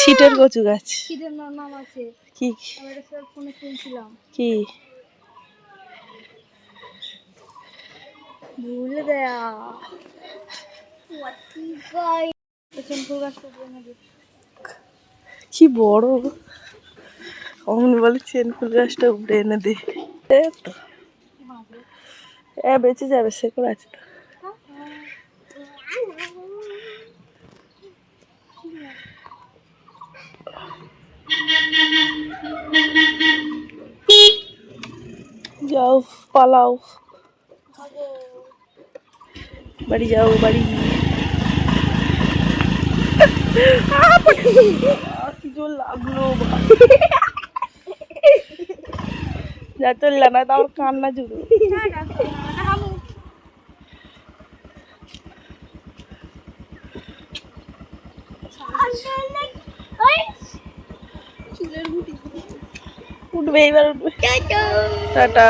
ছিটের কচু গাছ। ছিটের নাম আছে। কি? ফোনে শুনছিলাম। কি? ভুলে দেয়া। কি বড়? অমনি বলে চেন ফুল গাছটা উপরে এনে দে। তো। এ বেঁচে যাবে সে করে আছে তো। যাও পালাও। বাড়ি যাও বাড়ি। আহ, পড়ে কি জোর লাগল যা চললে না তাও কান্না জুড়ো উঠবে, এবার উঠবে। টাটা।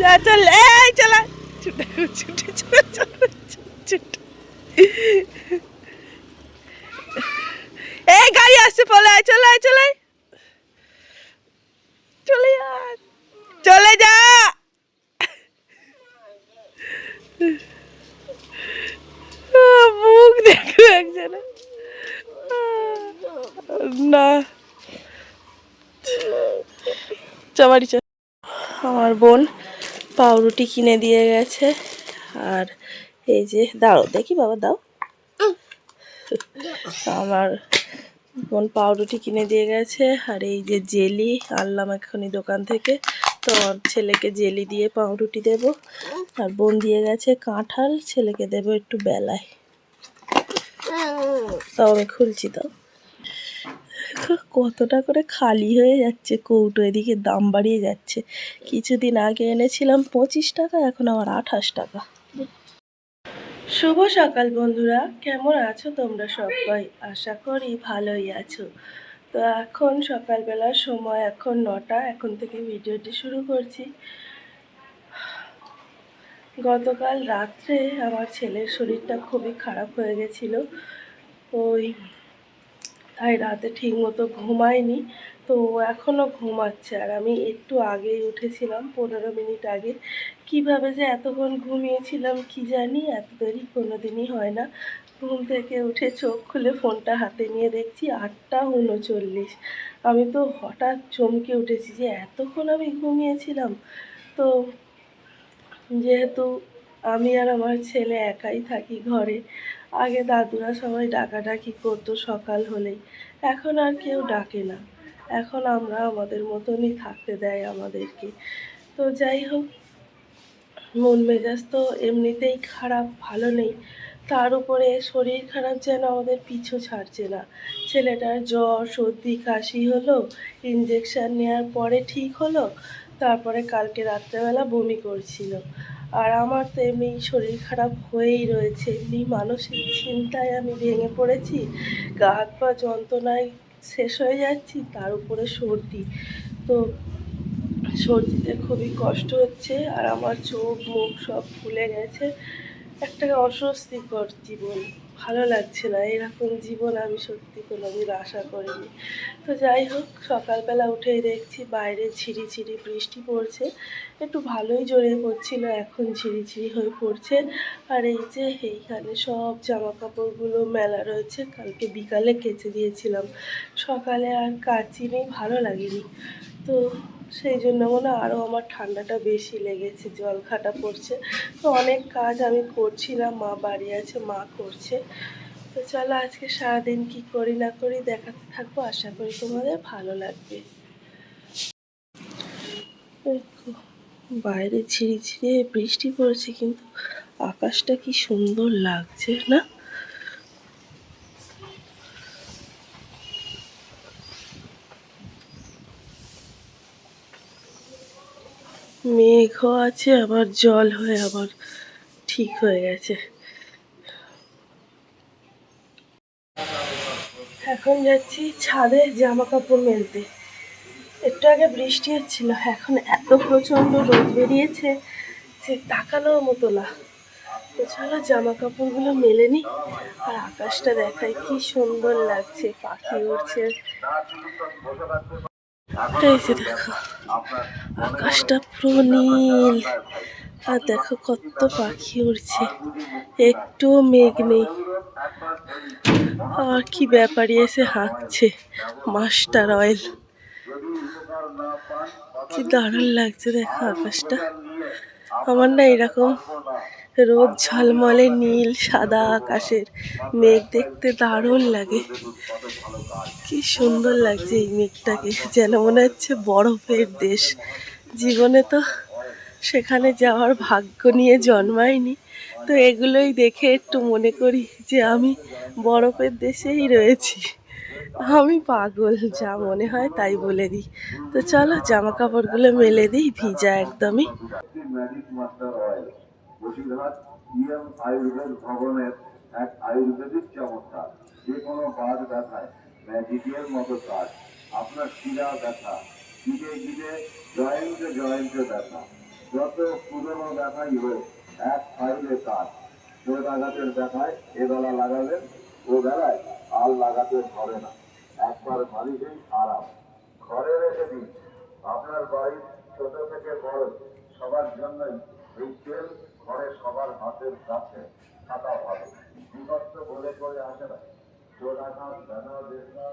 যা, চল চলা ছুটে ছুটে গাড়ি আসছে পলে আয়, চলে আয়, চলে চলে চলে যা। মুখ দেখো একজনে। না। চ বাড়ি চ আমার বোন পাউরুটি কিনে দিয়ে গেছে। আর এই যে দাও দেখি বাবা দাও। আমার বোন পাউরুটি কিনে দিয়ে গেছে। আর এই যে জেলি আনলাম এক্ষুনি দোকান থেকে। তো ছেলেকে জেলি দিয়ে পাউরুটি দেব। আর বোন দিয়ে গেছে কাঁঠাল ছেলেকে দেব একটু বেলায়। তাও আমি খুলছি তো দেখো কতটা করে খালি হয়ে যাচ্ছে, কৌটো এদিকে দাম বাড়িয়ে যাচ্ছে। কিছুদিন আগে এনেছিলাম পঁচিশ টাকা, এখন আবার আঠাশ টাকা। শুভ সকাল বন্ধুরা, কেমন আছো তোমরা সবাই? আশা করি ভালোই আছো। তো এখন সকালবেলার সময়, এখন নটা, এখন থেকে ভিডিওটি শুরু করছি। গতকাল রাত্রে আমার ছেলের শরীরটা খুবই খারাপ হয়ে গেছিল। ওই তাই রাতে ঠিক মতো ঘুমায়নি, তো এখনও ঘুমাচ্ছে। আর আমি একটু আগেই উঠেছিলাম, পনেরো মিনিট আগে। কীভাবে যে এতক্ষণ ঘুমিয়েছিলাম কি জানি, এত দেরি কোনো দিনই হয় না। ঘুম থেকে উঠে চোখ খুলে ফোনটা হাতে নিয়ে দেখছি, আটটা উনচল্লিশ। আমি তো হঠাৎ চমকে উঠেছি যে, এতক্ষণ আমি ঘুমিয়েছিলাম। তো যেহেতু আমি আর আমার ছেলে একাই থাকি ঘরে আগে দাদুরা সবাই ডাকাডাকি করতো সকাল হলেই। এখন আর কেউ ডাকে না। এখন আমরা আমাদের মতনই থাকতে দেয় আমাদেরকে। তো যাই হোক, মন মেজাজ তো এমনিতেই খারাপ, ভালো নেই। তার উপরে শরীর খারাপ যেন আমাদের পিছু ছাড়ছে না। ছেলেটার জ্বর, সর্দি, কাশি হলো ইঞ্জেকশন নেওয়ার পরে ঠিক হলো, তারপরে কালকে রাত্রেবেলা বমি করছিল। আর আমার তো এমনি শরীর খারাপ হয়েই রয়েছে। এমনি মানসিক চিন্তায় আমি ভেঙে পড়েছি। গা হাত পা যন্ত্রণায় শেষ হয়ে যাচ্ছি, তার উপরে সর্দি। তো সর্দিতে খুবই কষ্ট হচ্ছে আর আমার চোখ, মুখ সব ফুলে গেছে। একটা অস্বস্তিকর জীবন। ভালো লাগছে না। এরকম জীবন আমি সত্যি কোনোদিন আশা করিনি। তো যাই হোক, সকালবেলা উঠেই দেখছি বাইরে ঝিরি ঝিরি বৃষ্টি পড়ছে। একটু ভালোই জোরে পড়ছিল এখন ঝিরি ঝিরি হয়ে পড়ছে। আর এই যে এইখানে সব জামা কাপড়গুলো মেলা রয়েছে, কালকে বিকালে কেচে দিয়েছিলাম। সকালে আর কাচিনি ভালো লাগেনি। তো সেই জন্য মনে আরও আমার ঠান্ডাটা বেশি লেগেছে, জল খাটা পড়ছে। তো অনেক কাজ আমি করছি না মা বাড়ি আছে, মা করছে। তো চলো আজকে সারাদিন কি করি না করি দেখাতে থাকব, আশা করি তোমাদের ভালো লাগবে। বাইরে ঝিরি ঝিরে বৃষ্টি পড়ছে, কিন্তু আকাশটা কি সুন্দর লাগছে না? মেঘও আছে, আবার জল হয়ে আবার ঠিক হয়ে গেছে। এখন যাচ্ছি ছাদে জামা কাপড় মেলতে। একটু আগে বৃষ্টি হচ্ছিল, এখন এত প্রচণ্ড রোদ বেরিয়েছে যে তাকানোর মতো না। চলো জামা কাপড়গুলো মেলে নি আর আকাশটা দেখায় কি সুন্দর লাগছে, পাখি যে দেখো, আকাশটা পুরো নীল। আর দেখো কত পাখি উড়ছে। একটুও মেঘ নেই। আর কি ব্যাপারই এসে হাঁকছে, মাস্টার অয়েল। কি দারুণ লাগছে দেখো আকাশটা। আমার না এরকম রোদ ঝলমলে নীল, সাদা আকাশের মেঘ দেখতে দারুণ লাগে। কি সুন্দর লাগছে এই মেঘটাকে, যেন মনে হচ্ছে বরফের দেশ। জীবনে তো সেখানে যাওয়ার ভাগ্য নিয়ে জন্মায়নি। তো এগুলোই দেখে একটু মনে করি যে আমি বরফের দেশেই রয়েছি। আমি পাগল, যা মনে হয় তাই বলে দিই। তো চলো জামা কাপড়গুলো মেলে দিই, ভিজা একদমই। আয়ুর্বেদ ভবনের এক আয়ুর্বেদিক যে কোনো ব্যথায় মতো আপনার ব্যথা ব্যথা। যত ব্যথাই এক কাজ। ব্যথায় এ বেলা লাগাবেন, ও বেলায় আর লাগাতে হবে না। একবার মালিশেই আরাম ঘরে রেখে দিন। আপনার বাড়ির ছোট থেকে বড়, সবার জন্যই। এই তেল ঘরে সবার হাতের কাছে থাকা ভালো। বিভক্ত বলে করে আসে না। চোর আঘাত বেদনা বেদনা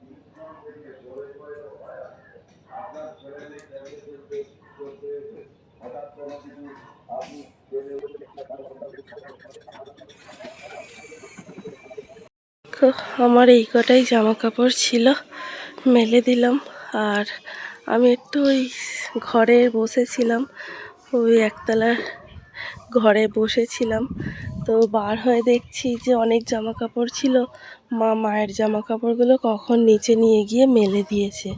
নিয়ন্ত্রণ বলে করে তো আপনার ছেলে হঠাৎ কোনো আপনি তো আমার এই কটাই জামা কাপড় ছিল, মেলে দিলাম। আর আমি একটু ওই ঘরে বসেছিলাম, ওই একতলার ঘরে বসেছিলাম। তো বার হয়ে দেখছি যে অনেক জামা কাপড় ছিল। মা মায়ের জামা কাপড়গুলো কখন নিচে নিয়ে গিয়ে মেলে দিয়েছে।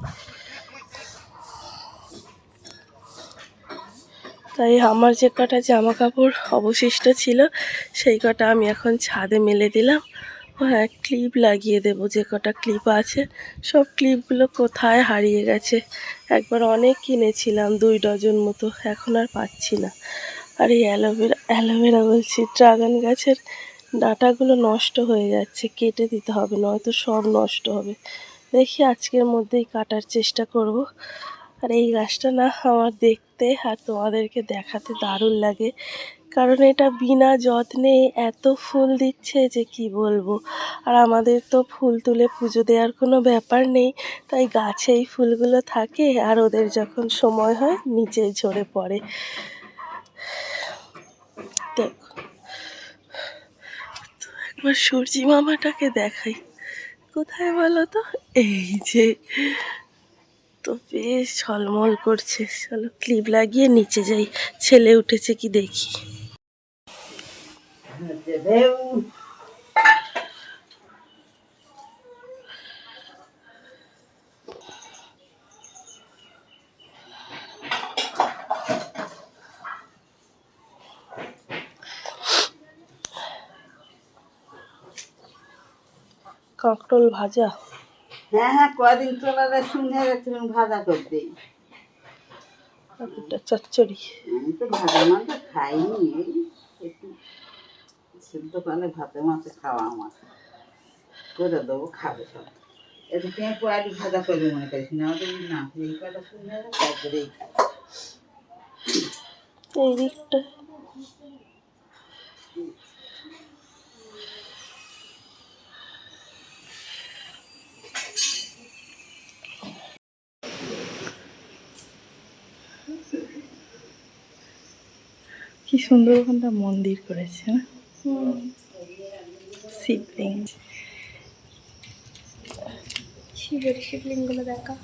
তাই আমার যে কটা জামা কাপড় অবশিষ্ট ছিল, সেই কটা আমি এখন ছাদে মেলে দিলাম। হ্যাঁ ক্লিপ লাগিয়ে দেবো, যে কটা ক্লিপ আছে। সব ক্লিপগুলো কোথায় হারিয়ে গেছে। একবার অনেক কিনেছিলাম, দুই ডজন মতো, এখন আর পাচ্ছি না। আর এই অ্যালোভেরা অ্যালোভেরা বলছি, ড্রাগন গাছের ডাঁটাগুলো নষ্ট হয়ে যাচ্ছে, কেটে দিতে হবে, নয়তো সব নষ্ট হবে। দেখি আজকের মধ্যেই কাটার চেষ্টা করব। আর এই গাছটা না আমার দেখতে আর তোমাদেরকে দেখাতে দারুণ লাগে। কারণ এটা বিনা যত্নে এত ফুল দিচ্ছে যে কি বলব? আর আমাদের তো ফুল তুলে পুজো দেওয়ার কোনো ব্যাপার নেই। তাই গাছেই ফুলগুলো থাকে আর ওদের যখন সময় হয় নিচে ঝরে পড়ে। দেখো, তো একবার সূর্যি মামাটাকে দেখাই। কোথায় বলো তো? এই যে, তো বেশ ঝলমল করছে। চলো, ক্লিপ লাগিয়ে নিচে যাই। ছেলে উঠেছে কি দেখি। কাঁকরোল ভাজা। হ্যাঁ হ্যাঁ কদিন তোলারে শুনে গেছিলাম ভাজা করতে। চচ্চড়ি। আমি তো ভাজা মাছ খাইনি। করে ভাতে মাছে খাওয়া আমার। করে দেবো, খাবে সব। আলু ভাজা করবে মনে করিস না আমাদের না এই শুনে এই দিকটা। কি সুন্দর ওখানটা মন্দির করেছে না? শিবলিঙ্গ শিবের শিবলিঙ্গগুলো দেখা।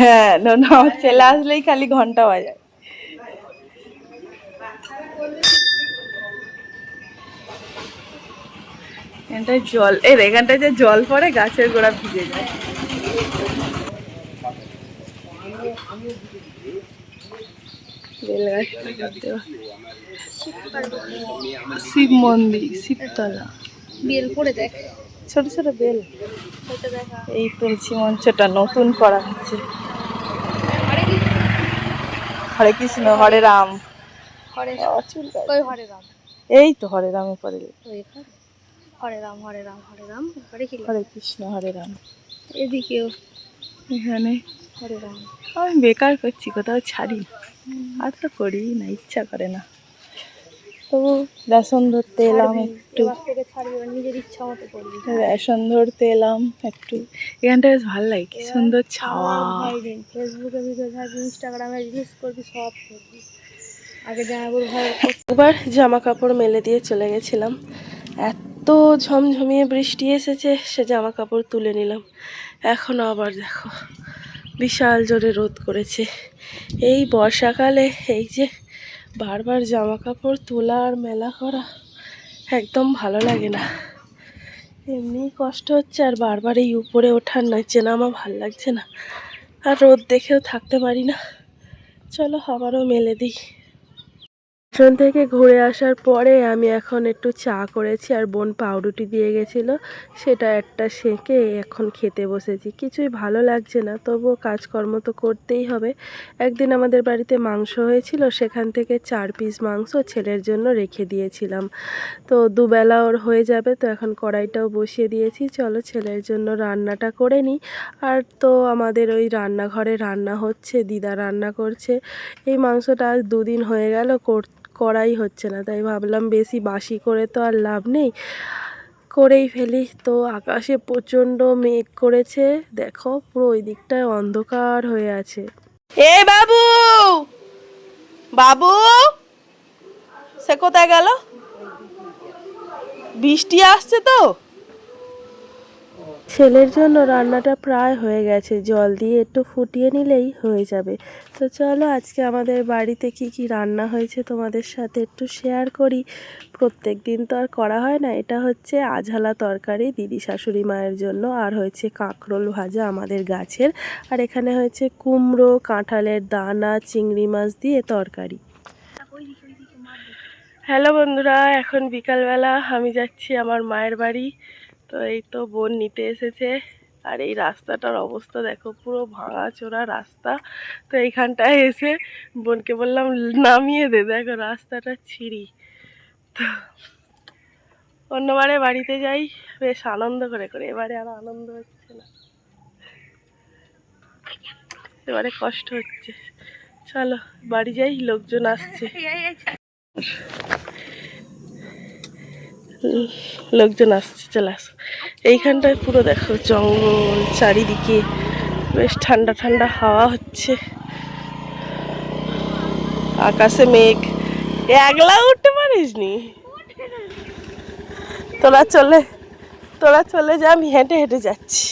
হ্যাঁ না না আমার ছেলে আসলেই খালি ঘণ্টা বাজায় এখানটায় জল এর এখানটায় যে জল পড়ে গাছের গোড়া ভিজে যায়। বেল। শিব মন্দির শিবতলা। বিয়েল করে দেখ। ছোট ছোট বেল। এই তুলসী মঞ্চটা নতুন করা হচ্ছে। হরে কৃষ্ণ হরে রাম। এই তো হরে রামে পড়ে। হরে রাম হরে রাম হরে রাম। হরে কৃষ্ণ হরে রাম। এদিকেও। এখানে। হরে রাম। আমি বেকার করছি কোথাও ছাড়ি। আর তো করি না ইচ্ছা করে না। তবু রেশন ধরতে এলাম একটু। রেশন ধরতে এলাম একটু। এখানটা বেশ ভালো লাগে কি সুন্দর ছাওয়া। ফেসবুকে ভিডিও ছাড়বি ইনস্টাগ্রামে রিলস করবি সব করবি। আগে একবার জামা কাপড় মেলে দিয়ে চলে গেছিলাম। এত ঝমঝমিয়ে বৃষ্টি এসেছে সে জামা কাপড় তুলে নিলাম। এখন আবার দেখো। বিশাল জোরে রোদ করেছে। এই বর্ষাকালে এই যে বারবার জামা কাপড় তোলা আর মেলা করা একদম ভালো লাগে না। এমনি কষ্ট হচ্ছে আর বারবার এই উপরে ওঠার নিচে আমার ভালো লাগছে না। আর রোদ দেখেও থাকতে পারি না। চলো আবারও মেলে দিই। স্টেশন থেকে ঘুরে আসার পরে আমি এখন একটু চা করেছি আর বোন পাউরুটি দিয়ে গেছিল। সেটা একটা সেঁকে এখন খেতে বসেছি। কিছুই ভালো লাগছে না, তবুও কাজকর্ম তো করতেই হবে। একদিন আমাদের বাড়িতে মাংস হয়েছিল, সেখান থেকে চার পিস মাংস ছেলের জন্য রেখে দিয়েছিলাম। তো দুবেলা ওর হয়ে যাবে, তো এখন কড়াইটাও বসিয়ে দিয়েছি। চলো ছেলের জন্য রান্নাটা করে নিই। আর তো আমাদের ওই রান্নাঘরে রান্না হচ্ছে, দিদা রান্না করছে। এই মাংসটা আজ দুদিন হয়ে গেল, কর- করাই হচ্ছে না। তাই ভাবলাম বেশি বাসি করে তো আর লাভ নেই। করেই ফেলি। তো আকাশে প্রচণ্ড মেঘ করেছে। দেখো পুরো ওই দিকটায় অন্ধকার হয়ে আছে। এ বাবু! বাবু! সে কোথায় গেল? বৃষ্টি আসছে তো? ছেলের জন্য রান্নাটা প্রায় হয়ে গেছে। জল দিয়ে একটু ফুটিয়ে নিলেই হয়ে যাবে। তো চলো আজকে আমাদের বাড়িতে কি কি রান্না হয়েছে তোমাদের সাথে একটু শেয়ার করি। প্রত্যেক দিন তো আর করা হয় না। এটা হচ্ছে আঝালা তরকারি দিদি শাশুড়ি মায়ের জন্য। আর হয়েছে কাঁকরোল ভাজা আমাদের গাছের। আর এখানে হয়েছে কুমড়ো, কাঁঠালের দানা, চিংড়ি মাছ দিয়ে তরকারি। হ্যালো বন্ধুরা, এখন বিকালবেলা আমি যাচ্ছি আমার মায়ের বাড়ি। তো এই তো বোন নিতে এসেছে। আর এই রাস্তাটার অবস্থা দেখো, পুরো ভাঙাচোরা রাস্তা। তো এইখানটায় এসে বোনকে বললাম, নামিয়ে দে, দেখো রাস্তাটা ছিঁড়ি। তো অন্যবারে বাড়িতে যাই, বেশ আনন্দ করে করে এবারে আর আনন্দ হচ্ছে না। এবারে কষ্ট হচ্ছে। চলো, বাড়ি যাই, লোকজন আসছে। লোকজন আসছে, চলে আস। এইখানটায় পুরো দেখো জঙ্গল, চারিদিকে বেশ ঠান্ডা ঠান্ডা হাওয়া হচ্ছে। আকাশে মেঘ। একলা উঠতে পারিস নি তোরা চলে তোরা চলে যা, আমি হেঁটে হেঁটে যাচ্ছি।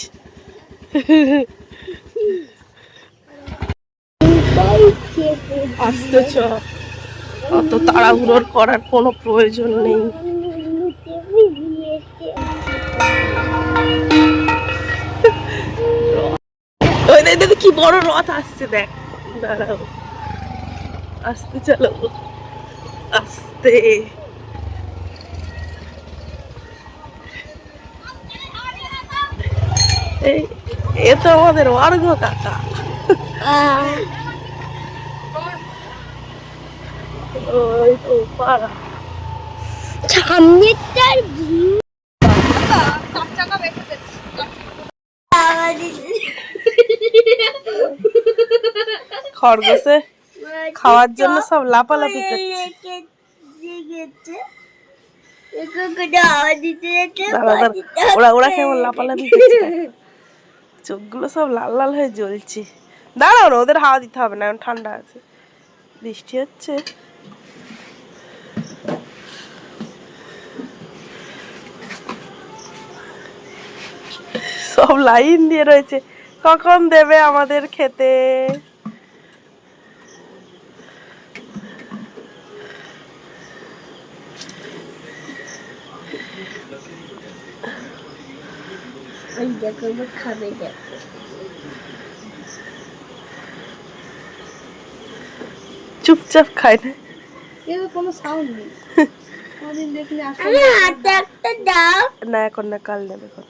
আসতে অত তাড়াহুড়োর করার কোনো প্রয়োজন নেই। দেখ কি বড় রথ আসছে দেখ। দাঁড়াও। আসতে চলো আসতে। এ তো আমাদের অর্ঘ কাকা। ওই তো পাড়া। সামনেটার খরগোশে খাওয়ার জন্য সব লাপালাপি করছে। ওরা ওরা কেমন লাপালাপি করছে চোখগুলো সব লাল লাল হয়ে জ্বলছে। দাঁড়াও না ওদের হাওয়া দিতে হবে না এখন ঠান্ডা আছে। বৃষ্টি হচ্ছে। সব লাইন দিয়ে রয়েছে। কখন দেবে আমাদের খেতে? দেখো খাবে দেখো চুপচাপ খায় না। এর কোনো সাউন্ড নেই। আমার কোনোদিন দেখিনি আসলে হাতে একটা দাও। না এখন না কাল নেবে এখন।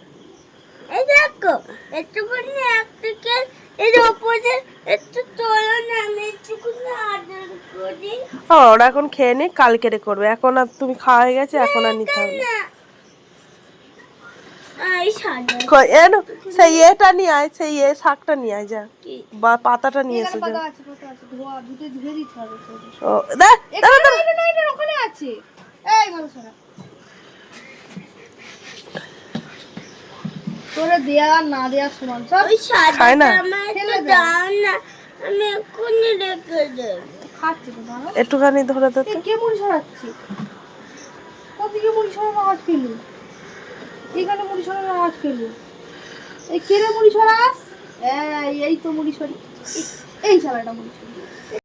এই দেখো একটুখানি একটুকে এর ওপরে একটু তোলো না আমি একটুখানি আদর করি। ও ওরা এখন খেয়ে নি কালকেরে করবে। এখন আর তুমি খাওয়া হয়ে গেছে এখন আর নিতে হবে না। না এই সাদা কই, এ নো, সেই এটা নিয়ে আয় সেই এ শাকটা নিয়ে আয় যা। বা পাতাটা নিয়ে এসে যা। পাতা আছে পাতা আছে ধোয়া দুটো ধুয়ে দিতে হবে তো। ও দে এখানে না, এটা না, এটা ওখানে আছে। এই ভালো শোনা। দেয়া আর না দেয়া সমান সব ওই খায় না? সাদাটা আমার একটু দাও না আমি এক্ষুনি রেখে দেবো। খাচ্ছে তো একটুখানি ধরে দে এ, তো। কে মুড়ি সরাচ্ছে? কোথেকে মুড়ি সরানো পেল এখানে মুড়ি সরানো আওয়াজ এই কে রে মুড়ি সরাস? এই তো মুড়ি সরি। এই- এই শালাটা মুড়ি সরি।